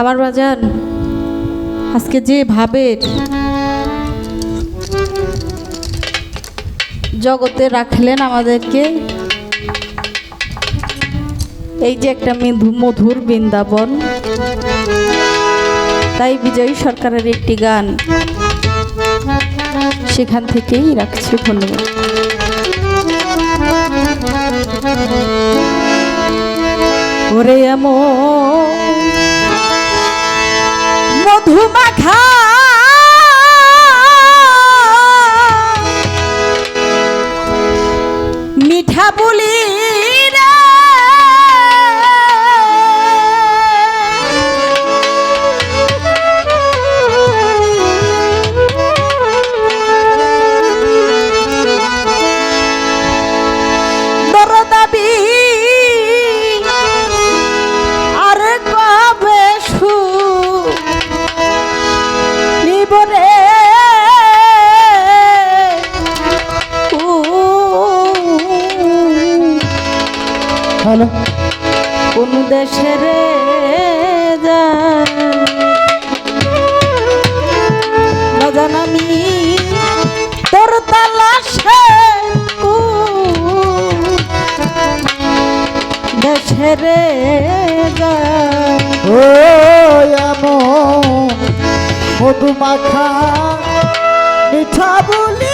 আমার বাজান, আজকে যে ভাবের জগতে রাখলেন আমাদেরকে, এই যে একটা মধু মধুর বৃন্দাবন, তাই বিজয়ী সরকারের একটি গান সেখান থেকেই রাখছি, ধন্যবাদ। ওরে এমন মধুমাখা। মিঠা বলি কোন দেশের বাজান আমি তোর তালাশে দেশের ও এমন মধুমাখা মিঠা বলি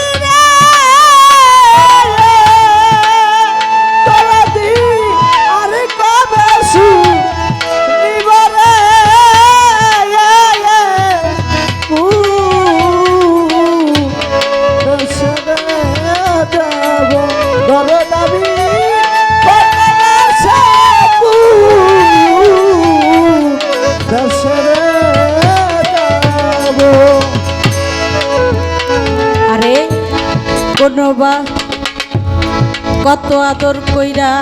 কোনো বা কত আদর কইরা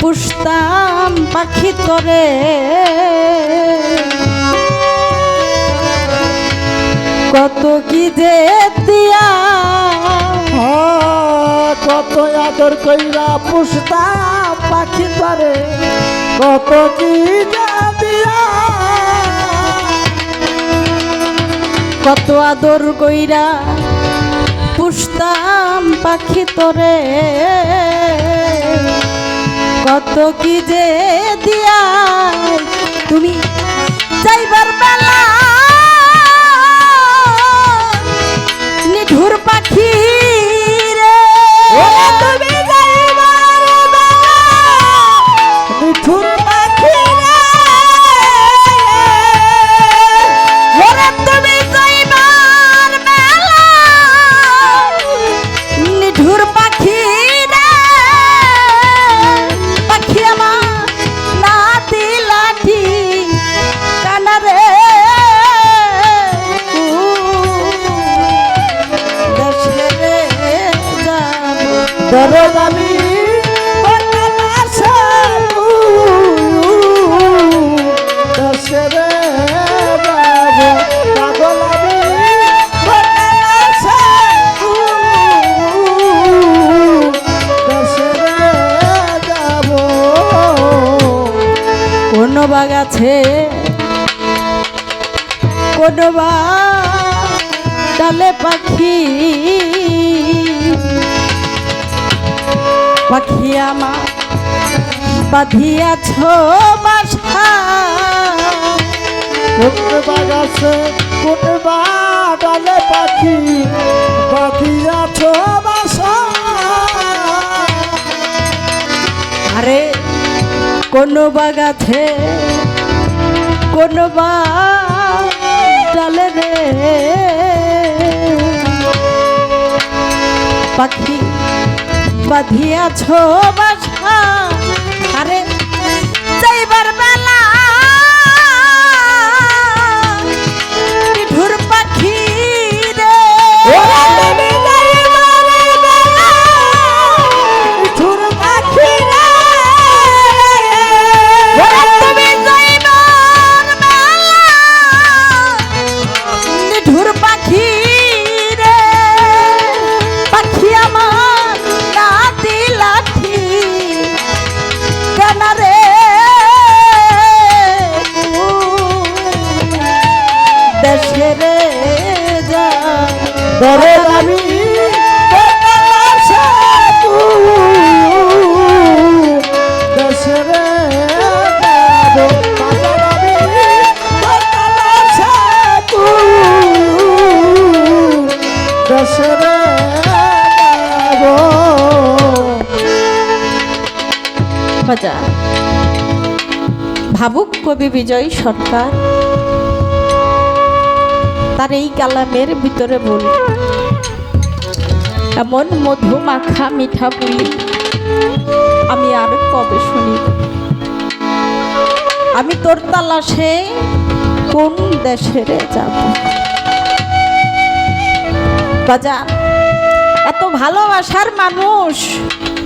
পুষতাম পাখি তরে। কত কি যে দিয়া কত আদর কইরা পুষতা পাখি তরে। কত কি দিয়া কত আদর কইরা পুষতাম পাখি তরে। কত কি যে দিয়া তুমি যাইবার বেলা, নিঠুর পাখি কোন বাগাছে কোন বা ডালে পাখি? পাখি আমার বাঁধিয়াছ বাসা। কোন কোন বাগালে পাখি বাঁধিয়াছ বাসা। আরে কোন বাগাছে কোন বা ডালে রে। পাখি বাঁধিয়াছ বাসা কবি বিজয় সরকার। তার এই কালামের ভিতরে বল, এমন মধু মাখা মিঠা বলি আমি আর কবে শুনি? আমি তোর তালাশে কোন দেশে যাব? বাজার এত ভালোবাসার মানুষ,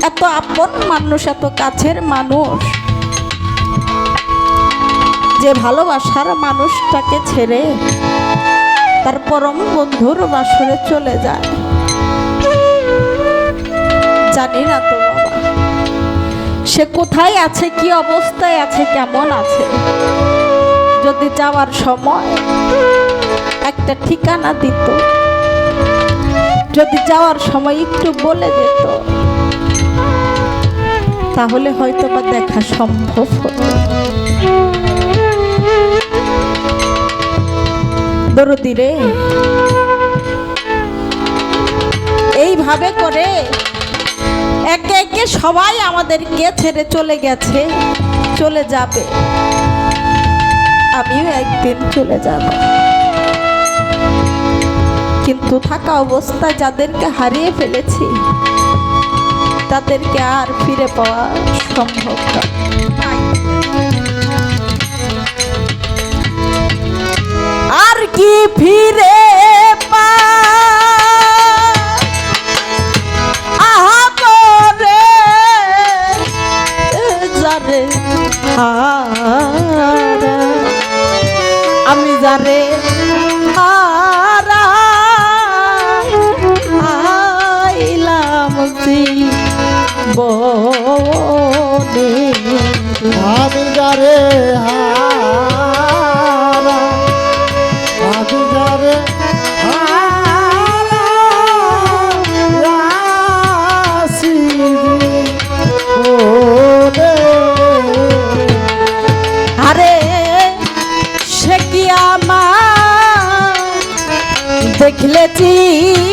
এত আপন মানুষ, এত কাছের মানুষ। যে ভালোবাসার মানুষটাকে ছেড়ে তার পরম বন্ধুর বাসরে চলে যায়। জানি না তো সে কোথায় আছে, কি অবস্থায় আছে, কেমন আছে? যদি যাওয়ার সময় একটা ঠিকানা দিত, যদি যাওয়ার সময় একটু বলে দিত, তাহলে হয়তো বা দেখা সম্ভব হতো। দরদি রে এইভাবে করে একে একে সবাই আমাদেরকে ছেড়ে চলে গেছে, চলে যাবে। আমিও একদিন চলে যাব। কিন্তু থাকা অবস্থায় যাদেরকে হারিয়ে ফেলেছি, তাদেরকে আর ফিরে পাওয়া সম্ভব নয় কি ফিরে পা? আমি হারা। আইলাম বনে আমি যারে হারা। সে